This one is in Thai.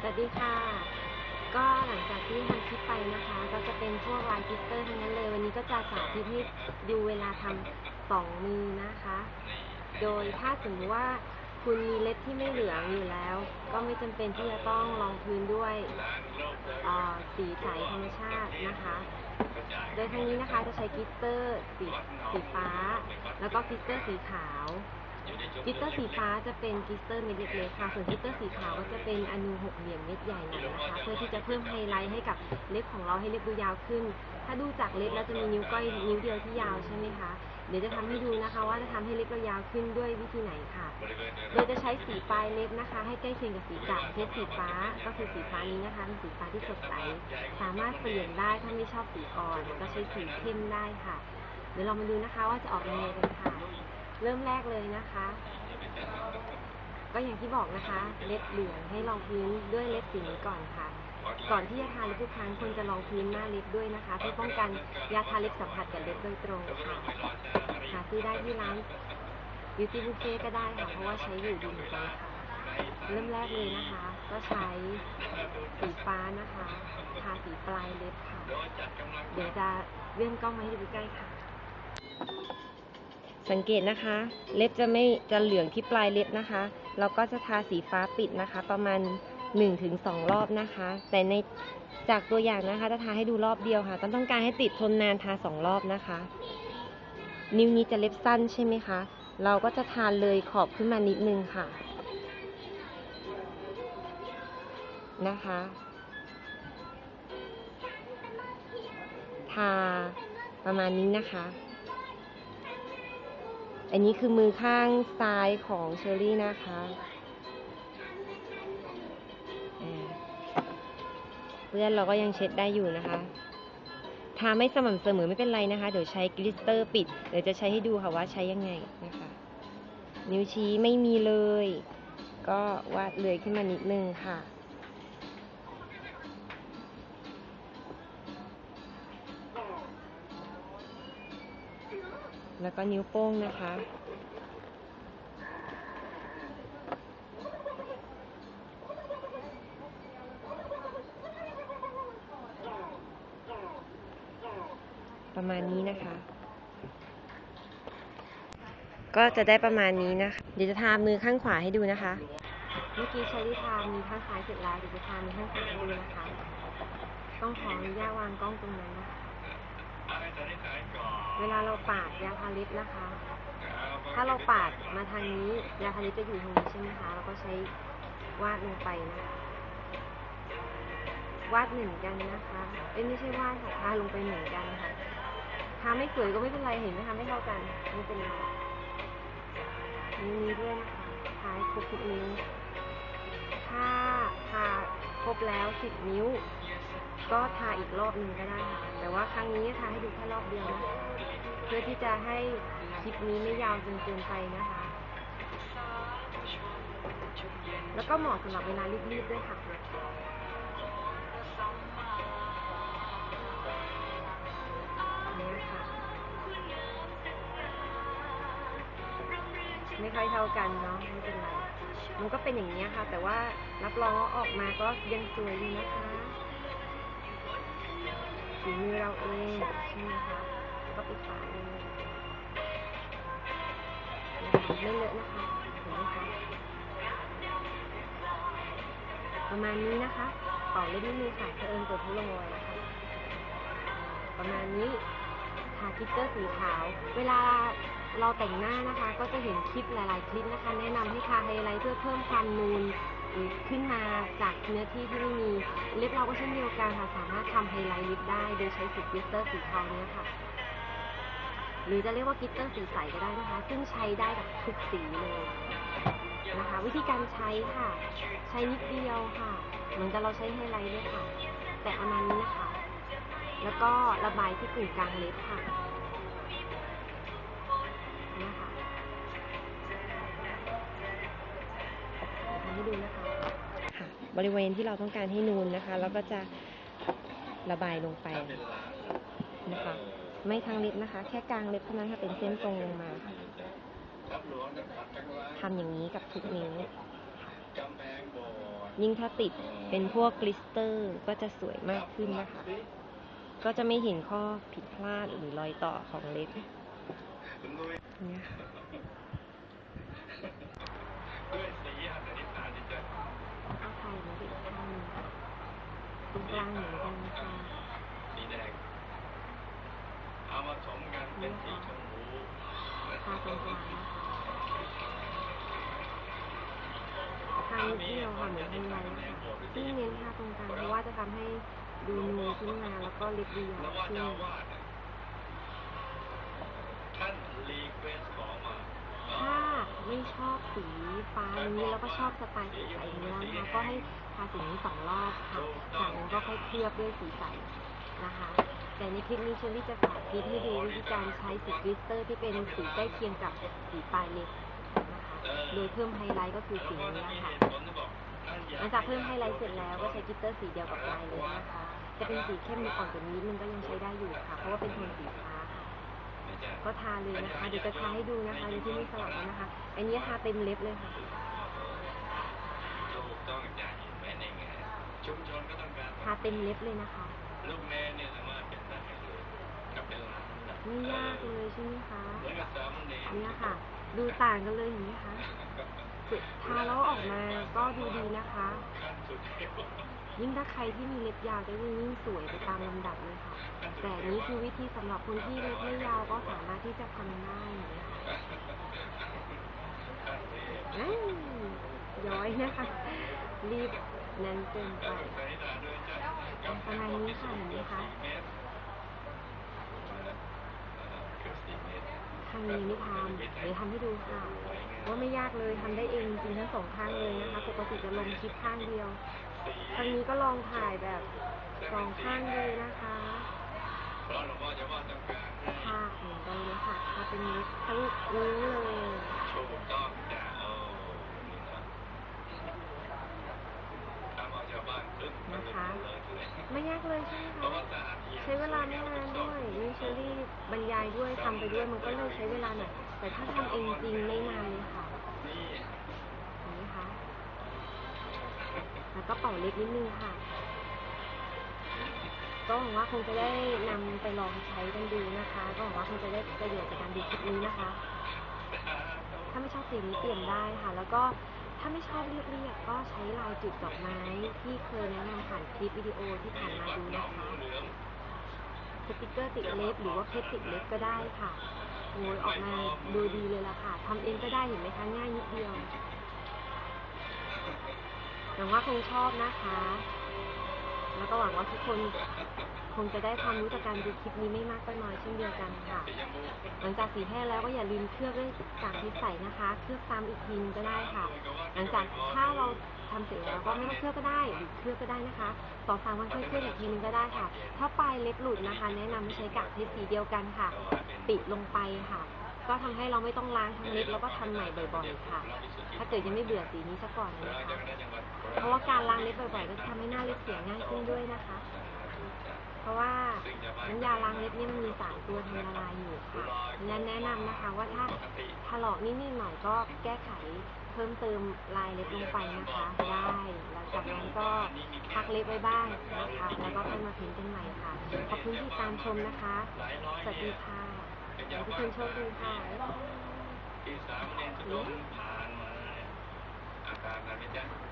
สวัสดีค่ะ ก็หลังจากที่ทำคลิปไปนะคะ ก็จะเป็นพวกลายกลิตเตอร์ทั้งนั้นเลย วันนี้ก็จะสาธิตให้ดูเวลาทำสองมือนะคะ โดยถ้าสมมติว่าคุณมีเล็บที่ไม่เหลืองอยู่แล้ว ก็ไม่จำเป็นที่จะต้องรองพื้นด้วยสีใสธรรมชาตินะคะ โดยครั้งนี้นะคะจะใช้กลิตเตอร์สีสีฟ้า แล้วก็กลิตเตอร์สีขาว กิตเตอร์สีฟ้าจะเป็นกิตเตอร์เม็ดเล็กๆค่ะ ส่วนกิตเตอร์สีขาวก็จะเป็นอนูหกเหลี่ยมเม็ดใหญ่หน่อยนะคะ เพื่อที่จะเพิ่มไฮไลท์ให้กับเล็บของเราให้เล็บดูยาวขึ้น ถ้าดูจากเล็บแล้วจะมีนิ้วก้อยนิ้วเดียวที่ยาวใช่ไหมคะ เดี๋ยวจะทำให้ดูนะคะว่าจะทำให้เล็บเรายาวขึ้นด้วยวิธีไหนค่ะ โดยจะใช้สีปลายเล็บนะคะ ให้ใกล้เคียงกับสีจับเพชรสีฟ้า ก็คือสีฟ้านี้นะคะเป็นสีฟ้าที่สดใส สามารถเปลี่ยนได้ถ้าไม่ชอบสีอ่อน ก็ใช้สีเข้มได้ค่ะ เดี๋ยวเรามาดูนะคะว่าจะออกยังไงกันค่ะ เริ่มแรกเลยนะคะ ก็อย่างที่บอกนะคะ เล็บเหลืองให้รองพื้นด้วยเล็บสีนี้ก่อนค่ะ ก่อนที่จะทาเล็บทุกครั้งควรจะรองพื้นหน้าเล็บด้วยนะคะ เพื่อป้องกันยาทาเล็บสัมผัสกับเล็บโดยตรงค่ะหาซื้อได้ที่ร้าน Beauty Buffet ก็ได้ค่ะ เพราะว่าใช้อยู่ดีเหมือนกันค่ะ เริ่มแรกเลยนะคะ ก็ใช้สีฟ้านะคะทาสีปลายเล็บค่ะ เดี๋ยวจะเลื่อนกล้องมาให้ดูใกล้ค่ะ สังเกตนะคะ เล็บจะไม่จะเหลืองที่ปลายเล็บนะคะเราก็จะทาสีฟ้าปิดนะคะ ประมาณ 1-2 รอบนะคะ แต่ในจากตัวอย่างนะคะ จะทาให้ดูรอบเดียวค่ะ ต้องต้องการให้ติดทนนานทาสองรอบนะคะ นิ้วนี้จะเล็บสั้นใช่ไหมคะ เราก็จะทาเลยขอบขึ้นมานิดนึงค่ะ นะคะ ทาประมาณนี้นะคะ อันนี้คือมือข้างซ้ายของเชอรี่นะคะเพื่อนเราก็ยังเช็ดได้อยู่นะคะทาไม่สม่ำเสมอไม่เป็นไรนะคะ เดี๋ยวใช้กลิตเตอร์ปิด เดี๋ยวจะใช้ให้ดูค่ะว่าใช้ยังไงนะคะ นิ้วชี้ไม่มีเลย ก็วาดเลยขึ้นมานิดนึงค่ะ แล้วก็นิ้วโป้งนะคะ ประมาณนี้นะคะ ก็จะได้ประมาณนี้นะคะ เดี๋ยวจะทามือข้างขวาให้ดูนะคะ เมื่อกี้ใช้ที่ทามือข้างซ้ายเสร็จแล้วเดี๋ยวจะทามือข้างขวาให้ดูนะคะ ต้องขออนุญาตวางกล้องตรงนั้นนะคะ เวลาเราปาดยาทาลิปนะคะ ถ้าเราปาดมาทางนี้ยาทาลิปจะอยู่ตรงนี้ใช่ไหมคะเราก็ใช้วาดลงไปนะคะวาดเหมือนกันนะคะเอ้ยไม่ใช่วาดค่ะทาลงไปเหมือนกันค่ะทาไม่สวยก็ไม่เป็นไรเห็นไหมคะไม่เท่ากันไม่เป็นไรนิ้วนี้ด้วยนะคะทาให้ครบทุกนิ้วถ้าทาครบแล้วสิบนิ้ว ก็ทาอีกรอบหนึ่งก็ได้ค่ะ แต่ว่าครั้งนี้ทาให้ดูแค่รอบเดียวนะเพื่อที่จะให้คลิปนี้ไม่ยาวจนเกินไปนะคะ แล้วก็เหมาะสำหรับเวลารีบๆด้วยค่ะนี่ค่ะไม่ค่อยเท่ากันเนาะไม่เป็นไรมันก็เป็นอย่างนี้ค่ะ แต่ว่ารับรองว่าออกมาก็ยังสวยดีนะคะ ฝีมือเราเองใช่ไหมคะก็ปิดฝาเลยไม่เลอะนะคะเห็นไหมคะประมาณนี้นะคะเป่าเล่นนิดนึงค่ะเผอิญตัวทุลงอยนะคะ ประมาณนี้ทาคลิปเตอร์สีขาว เวลาเราแต่งหน้านะคะ ก็จะเห็นคลิปหลาย ๆ คลิปนะคะ แนะนำให้ทาไฮไลท์เพื่อเพิ่มความนูน ขึ้นมาจากเนื้อที่ที่ไม่มี เล็บเราก็เช่นเดียวกันค่ะ สามารถทำไฮไลท์ลิปได้ โดยใช้สีกลิตเตอร์สีเทาเนี้ค่ะ หรือจะเรียกว่ากลิตเตอร์สีใสก็ได้นะคะ ซึ่งใช้ได้กับทุกสีเลยนะคะ วิธีการใช้ค่ะ ใช้นิดเดียวค่ะ เหมือนกับเราใช้ไฮไลท์เลยค่ะ แต่ประมาณนี้นะคะ แล้วก็ระบายที่กึ่งกลางเล็บค่ะนี่ยค่ะให้ดูนะคะ บริเวณที่เราต้องการให้นูนนะคะ แล้วก็จะระบายลงไปนะคะ ไม่ทางเล็บนะคะ แค่กลางเล็บเท่านั้นค่ะเป็นเส้นตรงลงมาค่ะทำอย่างนี้กับทุกนิ้วยิ่งถ้าติดเป็นพวกกลิสเตอร์ก็จะสวยมากขึ้นนะคะ ก็จะไม่เห็นข้อผิดพลาดหรือรอยต่อของเล็บเนี่ยค่ะ ด้วยสีอันนี้ตาดีใจ ก็ใครมาอีกข้างหนึ่งตรง กลางเหมือนกันค่ะสีแดงเอามาสมกันเป็นสีชมพูทาตรงกลางนะคะทานิดเดียวค่ะเหมือนไฮไลท์ค่ะที่เน้นทาตรงกลางเพราะว่าจะทำให้ดูนูนขึ้นมาแล้วก็เล็บดูยาแล้ววว่าขึ้เจ้าน วาดเนี่ยท่านรีเควสขอมา ถ้าไม่ ชอบสีฟ้าอย่างนี้แล้วก็ชอบสไตล์สีใสอย่างนี้แล้วนะคะก็ให้ทาสีนี้สองรอบค่ะจากนั้นก็ค่อยเคลือบด้วยสีใสนะคะ แต่ในคลิปนี้เชอรี่จะสาธิตให้ดูวิธีการใช้สีกลิสเตอร์ที่เป็นสีใกล้เคียงกับสีปลายเล็บนะคะโดยเพิ่มไฮไลท์ก็คือสีนี้แหละค่ะหลังจากเพิ่มไฮไลท์เสร็จแล้วก็ใช้กลิตเตอร์สีเดียวกับปลายเล็บนะคะจะเป็นสีเข้มอ่อนกว่านี้นิดนึงก็ยังใช้ได้อยู่ค่ะ เพราะว่าเป็นโทนสีฟ้า ก็ทาเลยนะคะ เดี๋ยวจะทาให้ดูนะคะโดยที่ไม่สลับแล้วนะคะ อันนี้ทาเต็มเล็บเลยค่ะถูกต้องจ้ะเห็นไหมในไงชุมชนก็ต้องการทาเต็มเล็บเลยนะคะลูกแม่เนี่ยสามารถเป็นได้เลยกับเป็นหลานนะไม่ยากเลยใช่ไหมคะเหมือนกับสามเณรเนี่ยค่ะ ดูต่างกันเลยเห็นไหมคะทาแล้วออกมา ก็ดูดีนะคะ ยิ่งถ้าใครที่มีเล็บยาวจะยิ่งสวยไปตามลำดับเลยค่ะ แต่นี่คือวิธีสำหรับคนที่เล็บไม่ยาวก็สามารถที่จะทำได้อย่างนี้ยค่ะนย้อยนะคะ รีบนั้นเกินไปประมาณนี้ค่ะเห็นไหมคะ สี่เมตรเกือบสี่เมตร ข้างนี้ไม่ทำเดี๋ยวทำให้ดูค่ะ ว่าไม่ยากเลยทำได้เองจริงๆทั้งสองข้างเลยนะคะ ปกติจะลงคลิปข้างเดียวครั้งนี้ก็ลองถ่ายแบบสองข้างเลยนะคะเพราะหลวงพ่อจะว่าต้องการให้ค่ะเหมือนกันเลยค่ะถ้าเป็นเล็บทั้งนิ้วเลยถูกต้องจ้ะโอ้นี่นะทำเอาชาวบ้านขึ้นมาเลยเลยไม่ยากเลยใช่ไหมเพราะคะ เชอรี่บรรยายด้วยทำไปด้วยมันก็เลยใช้เวลาหน่อยแต่ถ้าทำเองจริงไม่นานเลยค่ะนี่เห็นไหมคะแล้วก็เป่าเล็กนิดนึงค่ะ ก็หวังว่าคงจะได้นำไปลองใช้กันดูนะคะ ก็หวังว่าคงจะได้ประโยชน์จากการดูคลิปนี้นะคะ ถ้าไม่ชอบสีนี้เปลี่ยนได้ค่ะ แล้วก็ถ้าไม่ชอบเรียบๆก็ใช้ลายจุดดอกไม้ที่เคยแนะนำผ่านคลิปวิดีโอที่ผ่านมาดูนะคะ สติกเกอร์ติดเล็บหรือว่าเพชรติดเล็บก็ได้ค่ะโอ้ยออกมาดูดีเลยล่ะค่ะทำเองก็ได้เห็นไหมคะง่ายนิดเดียวหวังว่าคงชอบนะคะ แล้วก็หวังว่าทุกคน งจะได้ความรู้จากการดูคลิปนี้ไม่มากก็น้อยเช่นเดียวกันค่ะ หลังจากสีแห้งแล้วก็อย่าลืมเคลือบด้วยกากเพชรใสนะคะ เคลือบซ้ำอีกทีก็ได้ค่ะ หลังจากถ้าเราทำเสร็จแล้วก็ไม่ต้องเคลือบก็ได้หรือเคลือบก็ได้นะคะสองสามวันค่อยเคลือบอีกทีนึงก็ได้ค่ะ ถ้าปลายเล็บหลุดนะคะ แนะนำให้ใช้กากเพชรสีเดียวกันค่ะ ปิดลงไปค่ะ ก็ทำให้เราไม่ต้องล้างทั้งเล็บแล้วก็ทำใหม่บ่อยๆค่ะ ถ้าเกิดยังไม่เบื่อสีนี้ซะก่อนนะคะ เพราะว่าการล้างเล็บบ่อยๆก็จะทำให้หน้าเล็บเสียง่ายขึ้นด้วยนะคะ ราะว่าน้ำยาล้างเล็บนี่มันมีสารตัวทำละลายอยู่ค่ะดังนั้นแนะนำนะคะว่าถ้าถลอกนิดๆหน่อยก็แก้ไขเพิ่มเติมลายเล็บลงไปนะคะได้หลังจากนั้นก็พักเล็บไว้บ้างนะคะ แล้วก็ค่อยมาเพ้นกันใหม่ค่ะ ขอบคุณที่ตามชมนะคะ สวัสดีค่ะขอให้ทุกคนโชคดีค่ะที่สามเณรทุดงค์ผ่านมาอาการนั้นไม่ใช่